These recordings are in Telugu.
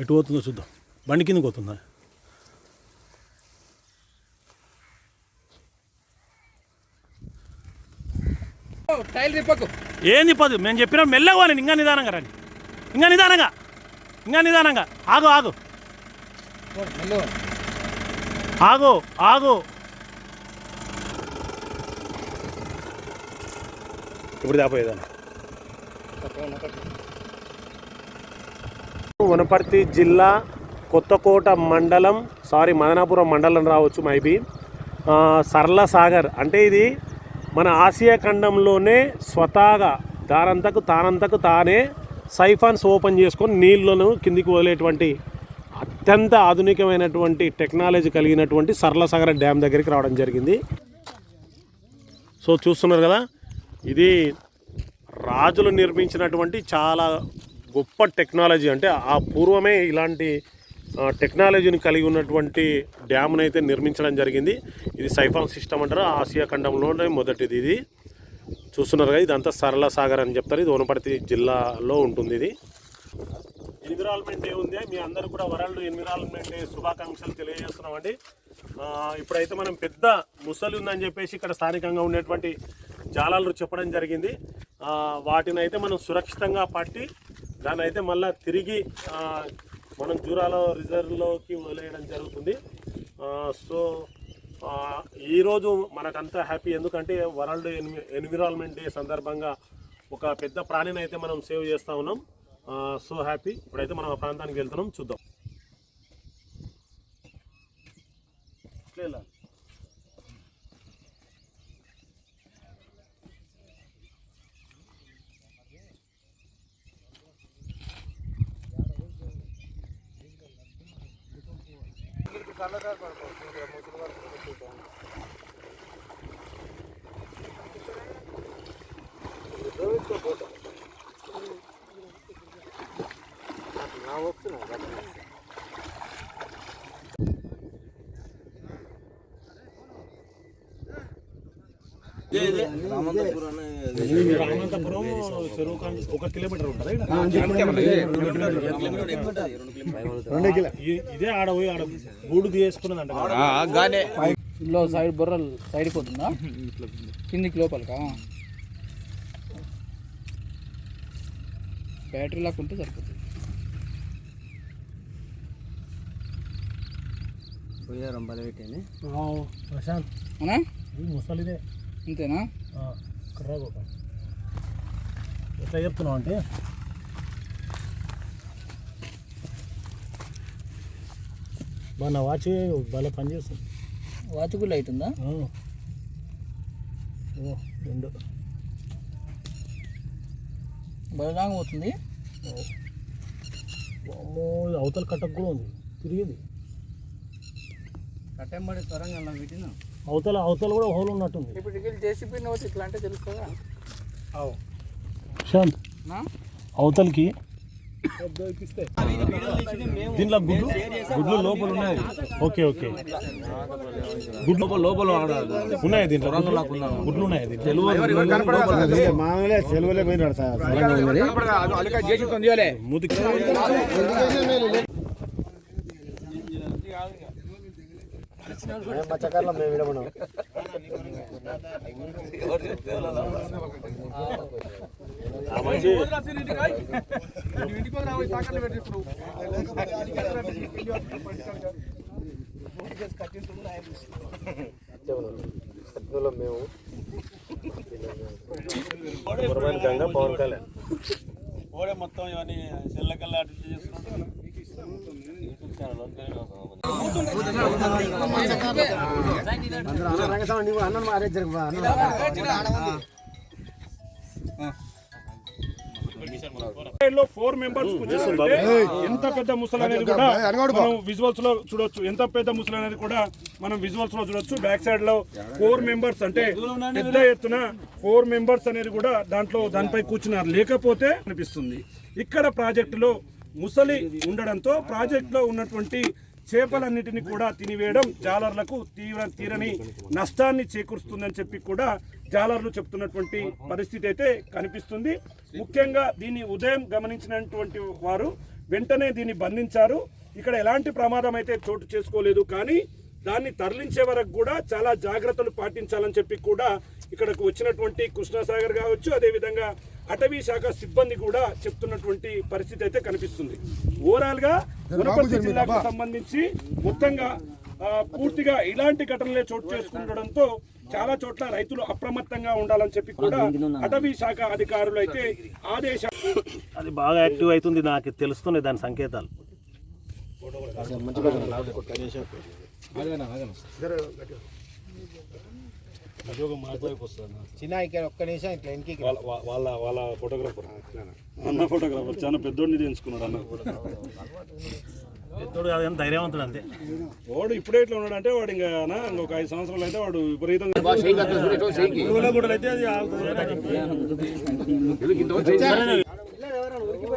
ఎటు పోతుందో చూద్దాం. బండి కిందకి పోతుందా? టైల్ రిప్పకు ఏంది పది మేము చెప్పినా మెల్లగా ఇంకా నిదానంగా రండి. ఇంకా నిదానంగా. ఇంకా నిదానంగా. ఆగు ఆగు. ఆగు ఆగు. ఇప్పుడు దాపోయేదాన్ని వనపర్తి జిల్లా కొత్తకోట మండలం సారీ మదనాపురం మండలం రావచ్చు మైబీ సరళ సాగర్. అంటే ఇది మన ఆసియా ఖండంలోనే స్వతహాగా దారంతకు తానంతకు తానే సైఫాన్స్ ఓపెన్ చేసుకొని నీళ్ళను కిందికి వదిలేటువంటి అత్యంత ఆధునికమైనటువంటి టెక్నాలజీ కలిగినటువంటి సరళ సాగర్ డ్యామ్ దగ్గరికి రావడం జరిగింది. సో చూస్తున్నారు కదా ఇది రాజులు నిర్మించినటువంటి చాలా గొప్ప టెక్నాలజీ అంటే ఆ పూర్వమే ఇలాంటి టెక్నాలజీని కలిగి ఉన్నటువంటి డ్యామ్ను అయితే నిర్మించడం జరిగింది. ఇది సైఫాన్ సిస్టమ్ అంటారు ఆసియా ఖండంలోనే మొదటిది ఇది. చూస్తున్నారు కదా ఇదంతా సరళ సాగర్ అని చెప్తారు. ఇది వనపర్తి జిల్లాలో ఉంటుంది ఇది. ఎన్విరాన్మెంట్ ఏముంది? మీ అందరూ కూడా వరల్డ్ ఎన్విరాన్మెంట్ డే శుభాకాంక్షలు తెలియజేస్తున్నామండి. ఇప్పుడైతే మనం పెద్ద ముసలి ఉందని చెప్పేసి ఇక్కడ స్థానికంగా ఉండేటువంటి జాలాలు చెప్పడం జరిగింది. వాటిని అయితే మనం సురక్షితంగా పట్టి దాని అయితే మళ్ళీ తిరిగి మనం జూరాలో రిజర్వ్లోకి వదిలేయడం జరుగుతుంది. సో ఈరోజు మనకంతా హ్యాపీ. ఎందుకంటే వరల్డ్ ఎన్వి ఎన్విరాన్మెంట్ డే సందర్భంగా ఒక పెద్ద ప్రాణిని అయితే మనం సేవ్ చేస్తూ ఉన్నాం. So happy. ఇప్పుడైతే మనం ఆ ప్రాంతానికి వెళ్తున్నాం. చూద్దాం. ఇట్లే వెళ్ళాలి. రామంతపురం చెరువు కాడ నుంచి ఒక కిలోమీటర్ ఉంటుంది. ఇదే ఆడ పోయి ఆడ గూడు తీసుకున్నదంట కదా. లో సైడ్ బుర్రలు సైడ్ పోతుందా? కిందికి లోపలికా? బ్యాటరీ లాక్ ఉంటే సరిపోతుంది. ఆ, ప్రశాంత్. అవునా? ఇది ముసలిదే. అంతేనా ఇక్కడ గోపాల్. ఎట్లా చెప్తున్నావు అంటే బా నా వాచ్ బాగా పనిచేస్తుంది వాచ్ కూడా. ఓ, రెండు. బలరాంగ ఇది అవతల కట్టకు కూడా ఉంది. తిరిగేది. కట్టెంబడి త్వరగా పెట్టిన అవతల అవతల కూడా హోల్ ఉన్నట్టుంది ఇప్పుడు ఇక్కడ జేసీపీ నోట్ ఇట్లా అంటే తెలుస్తుందా శాంత్? అవతలకి దీంట్లో గుడ్లు గుడ్లు లోపల ఉన్నాయి ఓకే ఓకే గుడ్లు లోపల ఉన్నాయి దీంట్లో గుడ్లు? గుడ్లు ఉన్నాయి మామూలే సెలవులే పోయినాడు సార్ మూతికి మచ్చకారులో మేము సత్యంలో మేము పవన్ కళ్యాణ్ ఓడే మొత్తం ఇవన్నీ చెల్లకల్లా అటు చేస్తున్నాం రంగస్వామి నువ్వు అన్నం మారే జరుగు అన్నం లో ఫోర్ మెంబర్స్ ఎంత పెద్ద ముసలి అనేది కూడా మనం విజువల్స్లో చూడొచ్చు. ఎంత పెద్ద ముసలి అనేది కూడా మనం విజువల్స్లో చూడొచ్చు. బ్యాక్ సైడ్లో ఫోర్ మెంబర్స్ అంటే పెద్ద ఎత్తున ఫోర్ మెంబర్స్ అనేది కూడా దాంట్లో దానిపై కూర్చున్నారు. లేకపోతే అనిపిస్తుంది. ఇక్కడ ప్రాజెక్టులో ముసలి ఉండడంతో ప్రాజెక్టులో ఉన్నటువంటి చేపలన్నిటిని కూడా తినివేయడం జాలర్లకు తీవ్ర తీరని నష్టాన్ని చేకూరుస్తుందని చెప్పి కూడా జాలర్లు చెప్తున్నటువంటి పరిస్థితి అయితే కనిపిస్తుంది. ముఖ్యంగా దీన్ని ఉదయం గమనించినటువంటి వారు వెంటనే దీన్ని బంధించారు. ఇక్కడ ఎలాంటి ప్రమాదం అయితే చోటు చేసుకోలేదు కానీ దాన్ని తరలించే వరకు కూడా చాలా జాగ్రత్తలు పాటించాలని చెప్పి కూడా ఇక్కడకు వచ్చినటువంటి కృష్ణాసాగర్ కావచ్చు అదేవిధంగా అటవీ శాఖ సిబ్బంది కూడా చెప్తున్నటువంటి పరిస్థితి అయితే కనిపిస్తుంది. ఓవరాల్గా వనపర్తి జిల్లాకు సంబంధించి మొత్తంగా పూర్తిగా ఇలాంటి ఘటనలే చోటు చేసుకుండడంతో చాలా చోట్ల రైతులు అప్రమత్తంగా ఉండాలని చెప్పి కూడా అటవీ శాఖ అధికారులు అయితే ఆదేశాలు అది బాగా యాక్టివ్ అవుతుంది నాకు తెలుస్తున్నాయి దాని సంకేతాలు. చిన్న ఇక్కడ ఒక్క నిమిషం ఇట్లా వెనక్కి వాళ్ళ వాళ్ళ ఫోటోగ్రాఫర్ అన్న ఫోటోగ్రాఫర్ చాలా పెద్దోడిని ఎంచుకున్నాడు అన్న. పెద్దోడు కాదు కానీ ధైర్యవంతుడు అంతే. వాడు ఇప్పుడే ఇట్లా ఉన్నాడు అంటే వాడు ఇంకా అన్న ఇంకొక ఐదు సంవత్సరాలు అయితే వాడు విపరీతంగా అయితే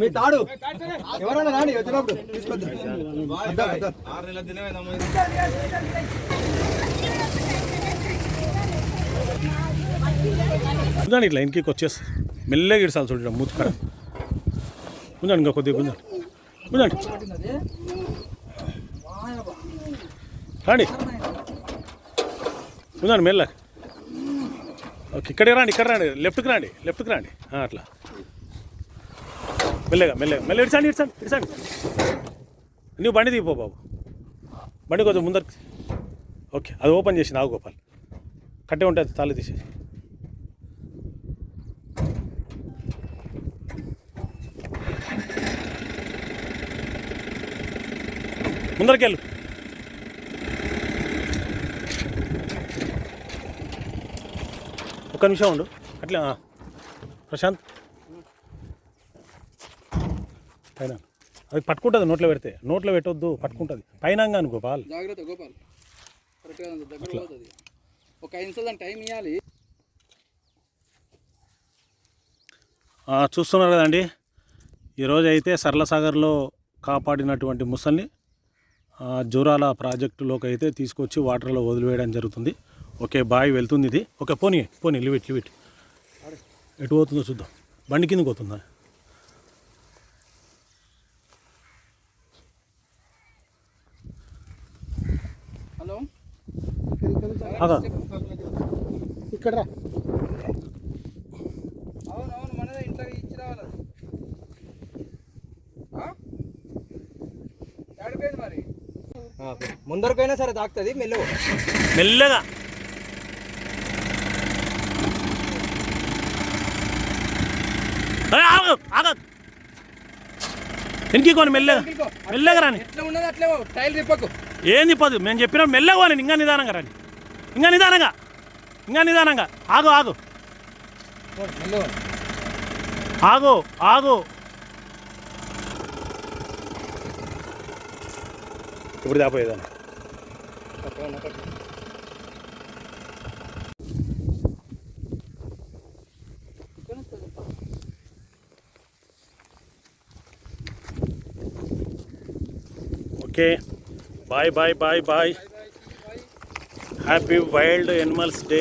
మీ తాడు. ఎవరన్నా రాని వచ్చినప్పుడు తీసుకొద్దు. గుంజండి ఇట్లా ఇంటికి వచ్చేసి మెల్లగా ఇడిసాలి చూడండి మూతుకర ఉందండి ఇంకా కొద్దిగా ఉందండి ఉందండి రండి. ఉందండి మెల్లగా. ఓకే ఇక్కడే రండి ఇక్కడ రండి లెఫ్ట్కి రండి లెఫ్ట్కి రండి. అట్లా. మెల్లగా మెల్లగా మెల్ల ఇడిచండి ఇడిచండి ఇడిచండి. నువ్వు బండి దిగిపో బాబు. బండి కొంచెం ముందరికి. ఓకే అది ఓపెన్ చేసి నాగోపాల్ గోపాల్. కట్టే ఉంటుంది తాళి తీసేసి ముందరికెళ్ళు. ఒక్క నిమిషం ఉండు. అట్లా. ప్రశాంత్. పైన. అది పట్టుకుంటుంది నోట్లో పెడితే. నోట్లో పెట్టొద్దు పట్టుకుంటుంది. పైన అనుకో పాల్ జాగ్రత్త గోపాల్. కరెక్ట్గా దగ్గర పోతుంది ఒక ఐదు నిమిషాలు దానికి టైం ఇవ్వాలి చూస్తున్నారు కదండి ఈరోజు అయితే సరళసాగర్లో కాపాడినటువంటి ముసల్ని జూరాల ప్రాజెక్టులోకి అయితే తీసుకొచ్చి వాటర్లో వదిలివేయడం జరుగుతుంది. ఓకే బాయ్ వెళ్తుంది ఇది. ఓకే పోనీ పోనీ లివిట్ లివిట్ ఎటు పోతుందో చూద్దాం. బండి కిందకి పోతుందా? హలో? ఆగా. ఇక్కడ రా. అవును అవును మనదే ఇంట్లో ఇచ్చి రావాలి? అది. మరి? ముందరకైనా సరే తాకుతుంది మెల్లవు మెల్లగా ఏయ్, ఆగు ఆగ వెనక్కి కొని మెల్లగా మెల్లగా రాని. ఎట్లా ఉన్నది అట్లే పో. టైల్ రిప్పకు ఏంది పదు? మేము చెప్పినా మెల్లగా పోనీ ఇంకా నిదానంగా రాని. ఇంకా నిదానంగా ఇంకా నిదానంగా. ఆగు ఆగు. ఆగు ఆగు. ఇప్పుడు దాపోయేదాన్ని okay bye bye bye bye happy wild animals day